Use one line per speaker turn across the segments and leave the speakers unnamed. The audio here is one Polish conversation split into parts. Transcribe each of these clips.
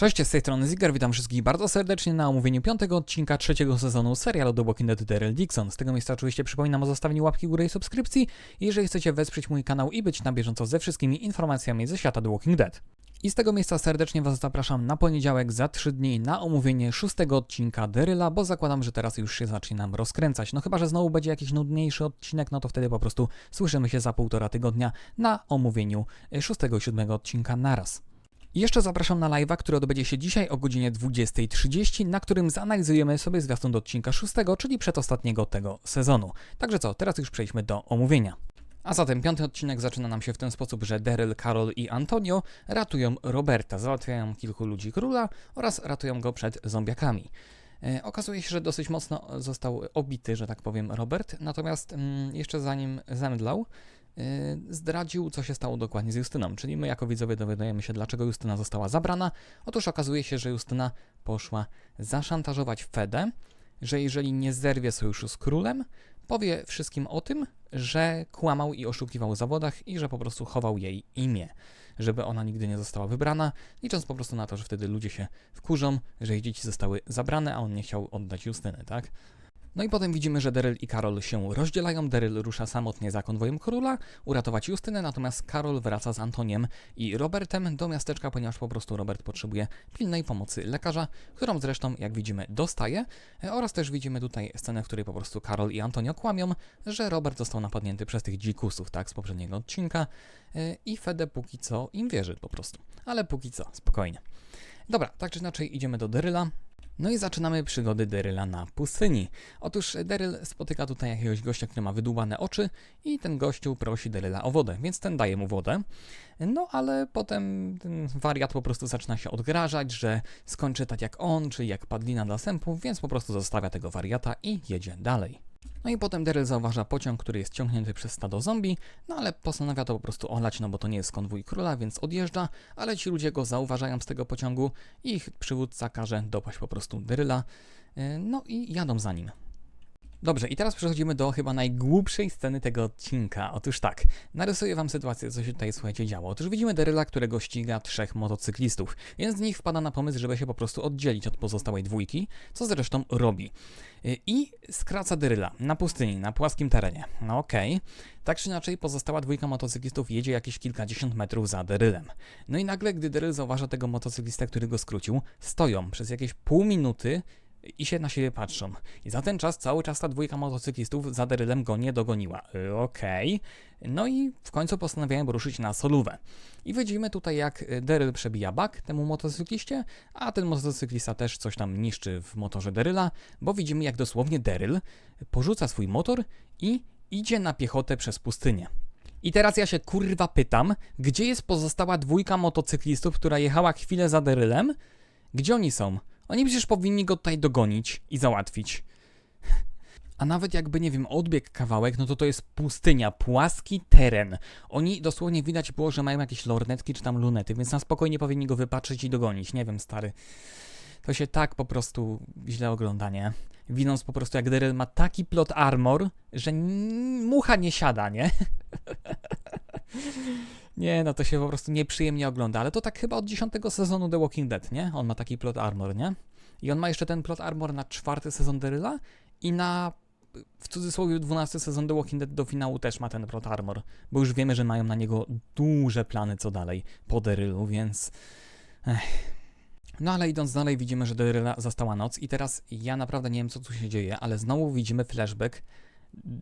Cześć, z tej strony Zigar, witam wszystkich bardzo serdecznie na omówieniu piątego odcinka trzeciego sezonu serialu The Walking Dead Daryl Dixon. Z tego miejsca oczywiście przypominam o zostawieniu łapki górę i subskrypcji, jeżeli chcecie wesprzeć mój kanał i być na bieżąco ze wszystkimi informacjami ze świata The Walking Dead. I z tego miejsca serdecznie Was zapraszam na poniedziałek za 3 dni na omówienie szóstego odcinka Deryla, bo zakładam, że teraz już się zacznie nam rozkręcać. No chyba, że znowu będzie jakiś nudniejszy odcinek, no to wtedy po prostu słyszymy się za półtora tygodnia na omówieniu szóstego i siódmego odcinka naraz. I jeszcze zapraszam na live'a, który odbędzie się dzisiaj o godzinie 20.30, na którym zanalizujemy sobie zwiastun do odcinka 6, czyli przedostatniego tego sezonu. Także co, teraz już przejdźmy do omówienia. A zatem piąty odcinek zaczyna nam się w ten sposób, że Daryl, Carol i Antonio ratują Roberta, załatwiają kilku ludzi króla oraz ratują go przed zombiakami. E, okazuje się, że dosyć mocno został obity, że tak powiem, Robert, natomiast mm, jeszcze zanim zemdlał, zdradził, co się stało dokładnie z Justyną. Czyli my, jako widzowie, dowiadujemy się, dlaczego Justyna została zabrana. Otóż okazuje się, że Justyna poszła zaszantażować Fedę, że jeżeli nie zerwie sojuszu z królem, powie wszystkim o tym, że kłamał i oszukiwał w zawodach i że po prostu chował jej imię, żeby ona nigdy nie została wybrana, licząc po prostu na to, że wtedy ludzie się wkurzą, że jej dzieci zostały zabrane, a on nie chciał oddać Justyny, tak? No i potem widzimy, że Daryl i Karol się rozdzielają. Daryl rusza samotnie za konwojem króla, uratować Justynę, natomiast Karol wraca z Antoniem i Robertem do miasteczka, ponieważ po prostu Robert potrzebuje pilnej pomocy lekarza, którą zresztą, jak widzimy, dostaje. Oraz też widzimy tutaj scenę, w której po prostu Karol i Antonio kłamią, że Robert został napadnięty przez tych dzikusów, tak, z poprzedniego odcinka. E, I Fede póki co im wierzy po prostu. Ale póki co, spokojnie. Dobra, tak czy inaczej idziemy do Daryla. No i zaczynamy przygody Daryla na pustyni. Otóż Daryl spotyka tutaj jakiegoś gościa, który ma wydłubane oczy i ten gościu prosi Daryla o wodę, więc ten daje mu wodę. No ale potem ten wariat po prostu zaczyna się odgrażać, że skończy tak jak on, czyli jak padlina dla sępów, więc po prostu zostawia tego wariata i jedzie dalej. No i potem Daryl zauważa pociąg, który jest ciągnięty przez stado zombie, no ale postanawia to po prostu olać, no bo to nie jest konwój króla, więc odjeżdża, ale ci ludzie go zauważają z tego pociągu i ich przywódca każe dopaść po prostu Daryla, yy, no i jadą za nim. Dobrze, i teraz przechodzimy do chyba najgłupszej sceny tego odcinka. Otóż tak, narysuję wam sytuację, co się tutaj, słuchajcie, działo. Otóż widzimy Daryla, którego ściga trzech motocyklistów. Jeden z nich wpada na pomysł, żeby się po prostu oddzielić od pozostałej dwójki, co zresztą robi. Y, I skraca Daryla na pustyni, na płaskim terenie. No okej. Tak czy inaczej, pozostała dwójka motocyklistów jedzie jakieś kilkadziesiąt metrów za Darylem. No i nagle, gdy Daryl zauważa tego motocyklistę, który go skrócił, stoją przez jakieś pół minuty i się na siebie patrzą. I za ten czas cały czas ta dwójka motocyklistów za Darylem go nie dogoniła. Okej. No i w końcu postanawiają ruszyć na solówę. I widzimy tutaj, jak y, Daryl przebija bak temu motocykliście, a ten motocyklista też coś tam niszczy w motorze Daryla, bo widzimy, jak dosłownie Daryl porzuca swój motor i idzie na piechotę przez pustynię. I teraz ja się kurwa pytam, gdzie jest pozostała dwójka motocyklistów, która jechała chwilę za Darylem? Gdzie oni są? Oni przecież powinni go tutaj dogonić i załatwić. A nawet jakby, nie wiem, odbieg kawałek, no to to jest pustynia, płaski teren. Oni dosłownie widać było, że mają jakieś lornetki czy tam lunety, więc na spokojnie powinni go wypatrzyć i dogonić. Nie wiem, stary. To się tak po prostu źle ogląda, nie? Widząc po prostu, jak Daryl ma taki plot armor, że mucha nie siada, nie? Nie, no to się po prostu nieprzyjemnie ogląda, ale to tak chyba od dziesiątego sezonu The Walking Dead, nie? On ma taki plot armor, nie? I on ma jeszcze ten plot armor na czwarty sezon Daryla i na w cudzysłowie 12 sezon The Walking Dead do finału też ma ten plot armor, bo już wiemy, że mają na niego duże plany co dalej po Darylu, więc... Ech. No ale idąc dalej widzimy, że Daryla zastała noc i teraz ja naprawdę nie wiem co tu się dzieje, ale znowu widzimy flashback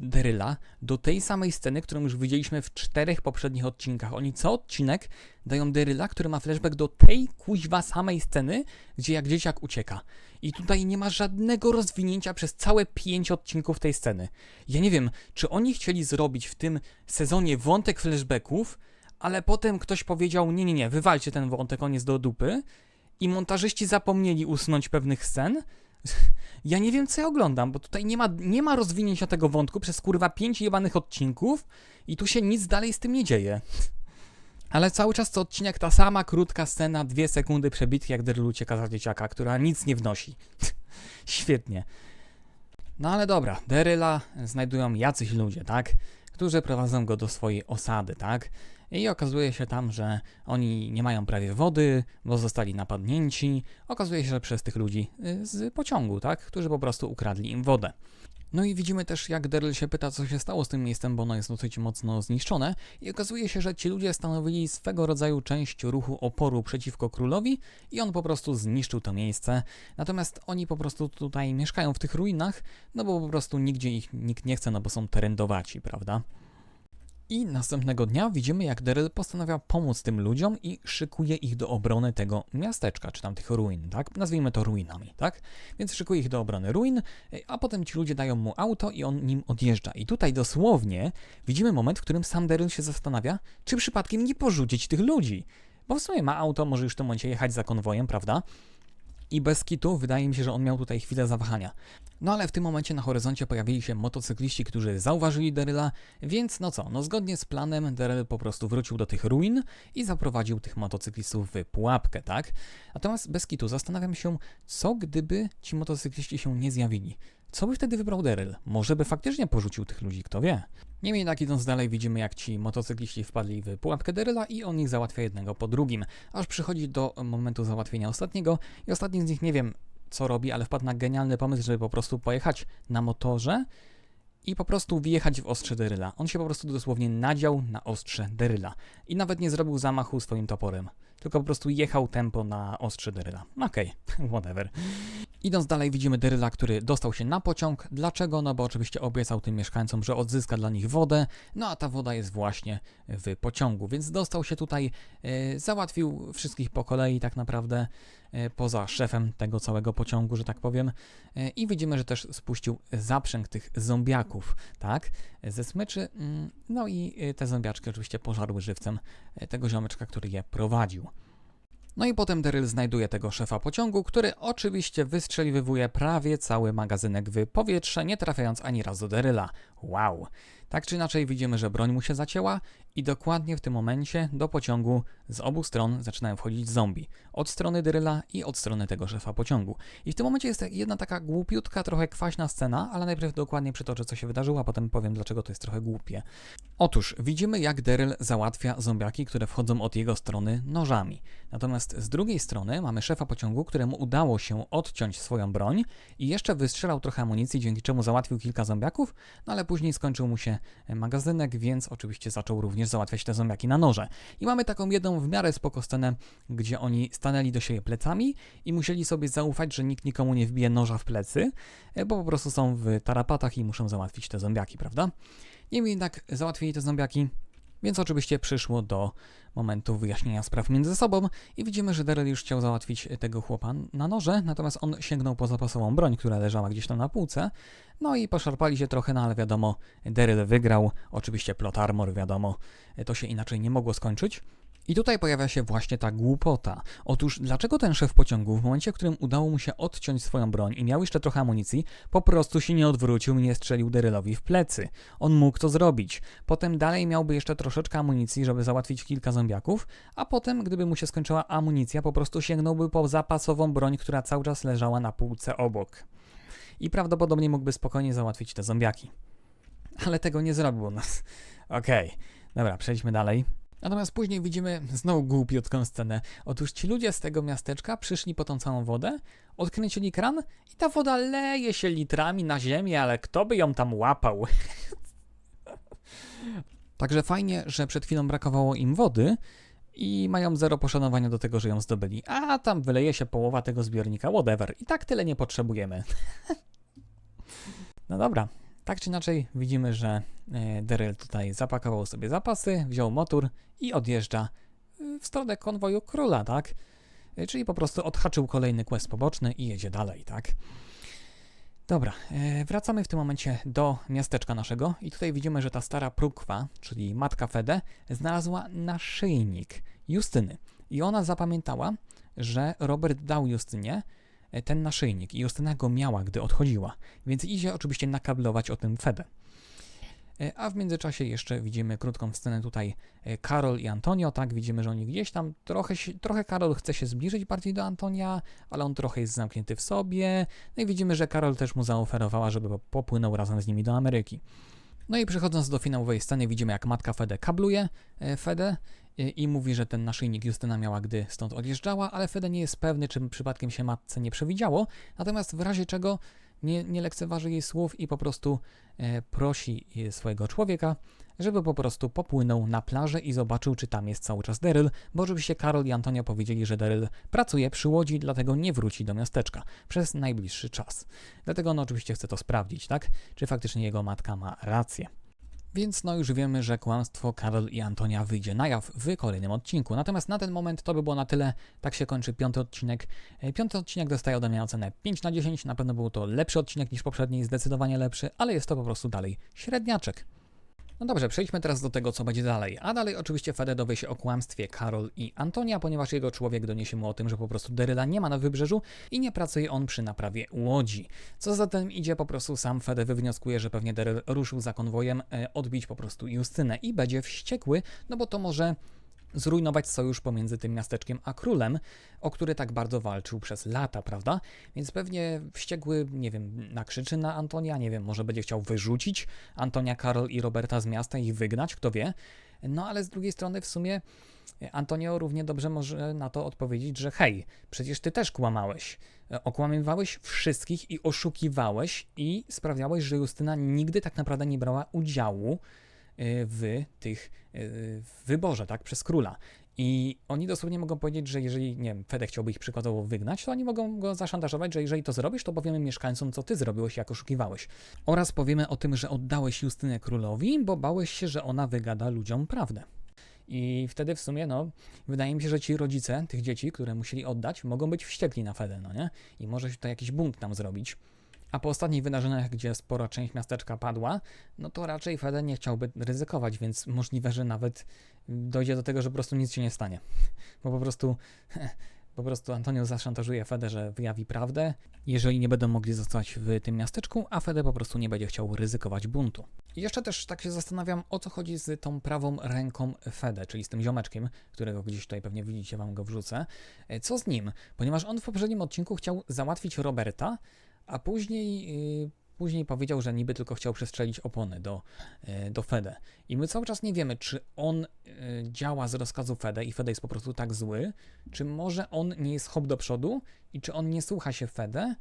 Daryla do tej samej sceny, którą już widzieliśmy w czterech poprzednich odcinkach. Oni co odcinek dają Daryla, który ma flashback do tej kuźwa samej sceny, gdzie jak dzieciak ucieka. I tutaj nie ma żadnego rozwinięcia przez całe pięć odcinków tej sceny. Ja nie wiem, czy oni chcieli zrobić w tym sezonie wątek flashbacków, ale potem ktoś powiedział, nie, nie, nie, wywalcie ten wątek, on jest do dupy. I montażyści zapomnieli usunąć pewnych scen, ja nie wiem, co ja oglądam, bo tutaj nie ma, nie ma rozwinięcia tego wątku przez kurwa pięć jebanych odcinków i tu się nic dalej z tym nie dzieje. Ale cały czas co odcinek ta sama krótka scena, dwie sekundy przebitki, jak Daryl ucieka za dzieciaka, która nic nie wnosi. Świetnie. No ale dobra, Daryla znajdują jacyś ludzie, tak? Którzy prowadzą go do swojej osady, tak? I okazuje się tam, że oni nie mają prawie wody, bo zostali napadnięci. Okazuje się, że przez tych ludzi y, z pociągu, tak? Którzy po prostu ukradli im wodę. No i widzimy też, jak Daryl się pyta, co się stało z tym miejscem, bo ono jest dosyć mocno zniszczone. I okazuje się, że ci ludzie stanowili swego rodzaju część ruchu oporu przeciwko królowi i on po prostu zniszczył to miejsce. Natomiast oni po prostu tutaj mieszkają w tych ruinach, no bo po prostu nigdzie ich nikt nie chce, no bo są terendowaci, prawda? I następnego dnia widzimy, jak Daryl postanawia pomóc tym ludziom i szykuje ich do obrony tego miasteczka, czy tam tych ruin, tak? Nazwijmy to ruinami, tak? Więc szykuje ich do obrony ruin, a potem ci ludzie dają mu auto i on nim odjeżdża. I tutaj dosłownie widzimy moment, w którym sam Daryl się zastanawia, czy przypadkiem nie porzucić tych ludzi. Bo w sumie ma auto, może już w tym momencie jechać za konwojem, prawda? I bez kitu wydaje mi się, że on miał tutaj chwilę zawahania. No ale w tym momencie na horyzoncie pojawili się motocykliści, którzy zauważyli Deryla, więc no co, no zgodnie z planem Deryl po prostu wrócił do tych ruin i zaprowadził tych motocyklistów w pułapkę, tak? Natomiast bez kitu zastanawiam się, co gdyby ci motocykliści się nie zjawili. Co by wtedy wybrał Daryl? Może by faktycznie porzucił tych ludzi, kto wie. Niemniej jednak idąc dalej widzimy jak ci motocykliści wpadli w pułapkę Daryla i on ich załatwia jednego po drugim, aż przychodzi do momentu załatwienia ostatniego i ostatni z nich nie wiem co robi, ale wpadł na genialny pomysł, żeby po prostu pojechać na motorze i po prostu wjechać w ostrze Deryla. On się po prostu dosłownie nadział na ostrze Deryla i nawet nie zrobił zamachu swoim toporem, tylko po prostu jechał tempo na ostrze Deryla. Okej, okay, whatever. Idąc dalej widzimy Deryla, który dostał się na pociąg. Dlaczego? No bo oczywiście obiecał tym mieszkańcom, że odzyska dla nich wodę, no a ta woda jest właśnie w pociągu, więc dostał się tutaj, e, załatwił wszystkich po kolei tak naprawdę, poza szefem tego całego pociągu, że tak powiem. E, I widzimy, że też spuścił zaprzęg tych zombiaków, tak, ze smyczy. Mm, no i e, te zombiaczki oczywiście pożarły żywcem e, tego ziomeczka, który je prowadził. No i potem Daryl znajduje tego szefa pociągu, który oczywiście wystrzeliwuje prawie cały magazynek w powietrze, nie trafiając ani razu Daryla. Wow! Tak czy inaczej widzimy, że broń mu się zacięła i dokładnie w tym momencie do pociągu z obu stron zaczynają wchodzić zombie. Od strony Daryla i od strony tego szefa pociągu. I w tym momencie jest jedna taka głupiutka, trochę kwaśna scena, ale najpierw dokładnie przytoczę co się wydarzyło, a potem powiem dlaczego to jest trochę głupie. Otóż widzimy jak Daryl załatwia zombiaki, które wchodzą od jego strony nożami. Natomiast z drugiej strony mamy szefa pociągu, któremu udało się odciąć swoją broń i jeszcze wystrzelał trochę amunicji, dzięki czemu załatwił kilka zombiaków, no ale później skończył mu się magazynek, więc oczywiście zaczął również załatwiać te zombiaki na noże. I mamy taką jedną w miarę spoko scenę, gdzie oni stanęli do siebie plecami i musieli sobie zaufać, że nikt nikomu nie wbije noża w plecy, e, bo po prostu są w tarapatach i muszą załatwić te zombiaki, prawda? Niemniej jednak załatwili te zombiaki, więc oczywiście przyszło do momentu wyjaśnienia spraw między sobą i widzimy, że Daryl już chciał załatwić tego chłopa na noże, natomiast on sięgnął po zapasową broń, która leżała gdzieś tam na półce, no i poszarpali się trochę, no ale wiadomo, Daryl wygrał, oczywiście plot armor, wiadomo, to się inaczej nie mogło skończyć. I tutaj pojawia się właśnie ta głupota. Otóż dlaczego ten szef pociągu, w momencie, w którym udało mu się odciąć swoją broń i miał jeszcze trochę amunicji, po prostu się nie odwrócił i nie strzelił Derylowi w plecy? On mógł to zrobić. Potem dalej miałby jeszcze troszeczkę amunicji, żeby załatwić kilka zombiaków, a potem, gdyby mu się skończyła amunicja, po prostu sięgnąłby po zapasową broń, która cały czas leżała na półce obok. I prawdopodobnie mógłby spokojnie załatwić te zombiaki. Ale tego nie zrobił. No. Okej, okay. dobra, przejdźmy dalej. Natomiast później widzimy znowu głupiutką scenę. Otóż ci ludzie z tego miasteczka przyszli po tą całą wodę, odkręcili kran i ta woda leje się litrami na ziemię, ale kto by ją tam łapał? Także fajnie, że przed chwilą brakowało im wody i mają zero poszanowania do tego, że ją zdobyli. A tam wyleje się połowa tego zbiornika, whatever. I tak tyle nie potrzebujemy. no dobra, tak czy inaczej widzimy, że e, Daryl tutaj zapakował sobie zapasy, wziął motor i odjeżdża e, w stronę konwoju króla, tak? E, czyli po prostu odhaczył kolejny quest poboczny i jedzie dalej, tak? Dobra, wracamy w tym momencie do miasteczka naszego i tutaj widzimy, że ta stara prukwa, czyli matka Fede, znalazła naszyjnik Justyny. I ona zapamiętała, że Robert dał Justynie ten naszyjnik i Justyna go miała, gdy odchodziła, więc idzie oczywiście nakablować o tym Fedę. E, a w międzyczasie jeszcze widzimy krótką scenę tutaj e, Karol i Antonio, tak, widzimy, że oni gdzieś tam trochę, trochę Karol chce się zbliżyć bardziej do Antonia, ale on trochę jest zamknięty w sobie, no i widzimy, że Karol też mu zaoferowała, żeby popłynął razem z nimi do Ameryki. No i przechodząc do finałowej sceny, widzimy jak matka Fede kabluje e, Fede e, i mówi, że ten naszyjnik Justyna miała, gdy stąd odjeżdżała, ale Fede nie jest pewny, czy przypadkiem się matce nie przewidziało, natomiast w razie czego nie, nie lekceważy jej słów i po prostu e, prosi e, swojego człowieka, żeby po prostu popłynął na plażę i zobaczył, czy tam jest cały czas Daryl, bo oczywiście Karol i Antonia powiedzieli, że Daryl pracuje przy łodzi, dlatego nie wróci do miasteczka przez najbliższy czas. Dlatego on oczywiście chce to sprawdzić, tak? Czy faktycznie jego matka ma rację. Więc no już wiemy, że kłamstwo Karol i Antonia wyjdzie na jaw w kolejnym odcinku. Natomiast na ten moment to by było na tyle. Tak się kończy piąty odcinek. E, Piąty odcinek dostaje ode mnie ocenę 5 na 10. Na pewno był to lepszy odcinek niż poprzedni, zdecydowanie lepszy, ale jest to po prostu dalej średniaczek. No dobrze, przejdźmy teraz do tego, co będzie dalej. A dalej oczywiście Fede dowie się o kłamstwie Karol i Antonia, ponieważ jego człowiek doniesie mu o tym, że po prostu Deryla nie ma na wybrzeżu i nie pracuje on przy naprawie łodzi. Co za tym idzie, po prostu sam Fede wywnioskuje, że pewnie Deryl ruszył za konwojem e, odbić po prostu Justynę i będzie wściekły, no bo to może zrujnować sojusz pomiędzy tym miasteczkiem a królem, o który tak bardzo walczył przez lata, prawda? Więc pewnie wściekły, nie wiem, nakrzyczy na Antonia, nie wiem, może będzie chciał wyrzucić Antonia, Karol i Roberta z miasta i wygnać, kto wie. No ale z drugiej strony w sumie Antonio równie dobrze może na to odpowiedzieć, że hej, przecież ty też kłamałeś. Okłamywałeś wszystkich i oszukiwałeś i sprawiałeś, że Justyna nigdy tak naprawdę nie brała udziału w tych y, w wyborze, tak, przez króla. I oni dosłownie mogą powiedzieć, że jeżeli, nie wiem, Fede chciałby ich przykładowo wygnać, to oni mogą go zaszantażować, że jeżeli to zrobisz, to powiemy mieszkańcom, co ty zrobiłeś, jak oszukiwałeś. Oraz powiemy o tym, że oddałeś Justynę królowi, bo bałeś się, że ona wygada ludziom prawdę. I wtedy w sumie, no, wydaje mi się, że ci rodzice tych dzieci, które musieli oddać, mogą być wściekli na Fedę, no nie? I może się to jakiś bunt tam zrobić. A po ostatnich wydarzeniach, gdzie spora część miasteczka padła, no to raczej Fede nie chciałby ryzykować, więc możliwe, że nawet dojdzie do tego, że po prostu nic się nie stanie. Bo po prostu, po prostu Antonio zaszantażuje Fede, że wyjawi prawdę, jeżeli nie będą mogli zostać w tym miasteczku, a Fede po prostu nie będzie chciał ryzykować buntu. I jeszcze też tak się zastanawiam, o co chodzi z tą prawą ręką Fede, czyli z tym ziomeczkiem, którego gdzieś tutaj pewnie widzicie, wam go wrzucę. E, Co z nim? Ponieważ on w poprzednim odcinku chciał załatwić Roberta, a później, yy, później powiedział, że niby tylko chciał przestrzelić opony do, yy, do Fede. I my cały czas nie wiemy, czy on yy, działa z rozkazu Fede i Fede jest po prostu tak zły, czy może on nie jest hop do przodu i czy on nie słucha się Fede,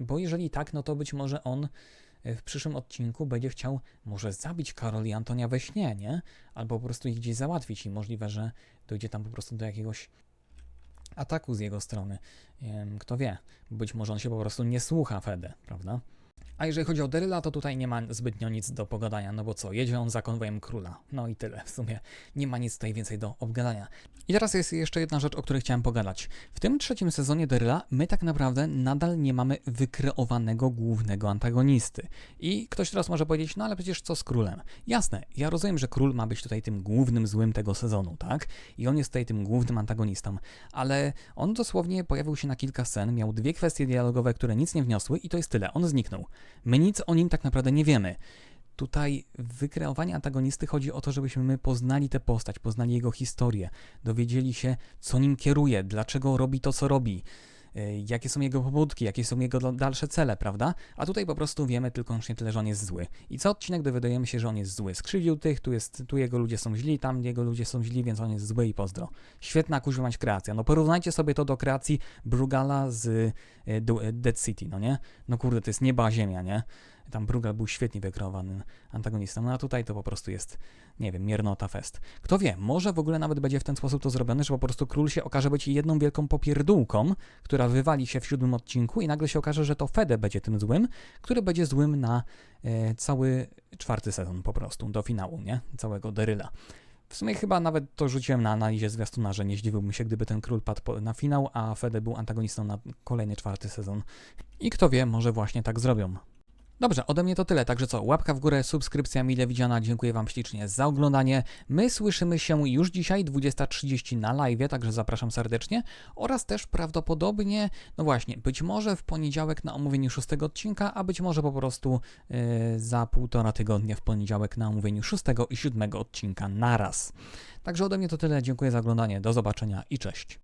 bo jeżeli tak, no to być może on w przyszłym odcinku będzie chciał może zabić Karol i Antonia we śnie, nie? Albo po prostu ich gdzieś załatwić i możliwe, że dojdzie tam po prostu do jakiegoś ataku z jego strony. Kto wie, być może on się po prostu nie słucha Fede, prawda? A jeżeli chodzi o Deryla, to tutaj nie ma zbytnio nic do pogadania, no bo co, jedzie on za konwojem króla. No i tyle, w sumie nie ma nic tutaj więcej do obgadania. I teraz jest jeszcze jedna rzecz, o której chciałem pogadać. W tym trzecim sezonie Deryla my tak naprawdę nadal nie mamy wykreowanego głównego antagonisty. I ktoś teraz może powiedzieć, no ale przecież co z królem? Jasne, ja rozumiem, że król ma być tutaj tym głównym złym tego sezonu, tak? I on jest tutaj tym głównym antagonistą, ale on dosłownie pojawił się na kilka scen, miał dwie kwestie dialogowe, które nic nie wniosły i to jest tyle, on zniknął. My nic o nim tak naprawdę nie wiemy. Tutaj w wykreowaniu antagonisty chodzi o to, żebyśmy my poznali tę postać, poznali jego historię, dowiedzieli się, co nim kieruje, dlaczego robi to, co robi, jakie są jego pobudki, jakie są jego dalsze cele, prawda? A tutaj po prostu wiemy tylko i wyłącznie tyle, że on jest zły. I co odcinek dowiadujemy się, że on jest zły. Skrzywdził tych, tu, jest, tu jego ludzie są źli, tam jego ludzie są źli, więc on jest zły i pozdro. Świetna kuźwa mać kreacja. No porównajcie sobie to do kreacji Brugala z y, Dead City, no nie? No kurde, to jest nieba ziemia, nie? Tam Brugal był świetnie wykreowany antagonistą, no a tutaj to po prostu jest, nie wiem, miernota fest. Kto wie, może w ogóle nawet będzie w ten sposób to zrobione, że po prostu król się okaże być jedną wielką popierdółką, która wywali się w siódmym odcinku i nagle się okaże, że to Fede będzie tym złym, który będzie złym na e, cały czwarty sezon po prostu, do finału, nie? Całego Deryla. W sumie chyba nawet to rzuciłem na analizie zwiastuna, że nie zdziwiłbym się, gdyby ten król padł na finał, a Fede był antagonistą na kolejny czwarty sezon. I kto wie, może właśnie tak zrobią. Dobrze, ode mnie to tyle, także co, łapka w górę, subskrypcja mile widziana, dziękuję Wam ślicznie za oglądanie. My słyszymy się już dzisiaj 20.30 na live, także zapraszam serdecznie oraz też prawdopodobnie, no właśnie, być może w poniedziałek na omówieniu szóstego odcinka, a być może po prostu yy, za półtora tygodnia w poniedziałek na omówieniu szóstego i siódmego odcinka naraz. Także ode mnie to tyle, dziękuję za oglądanie, do zobaczenia i cześć.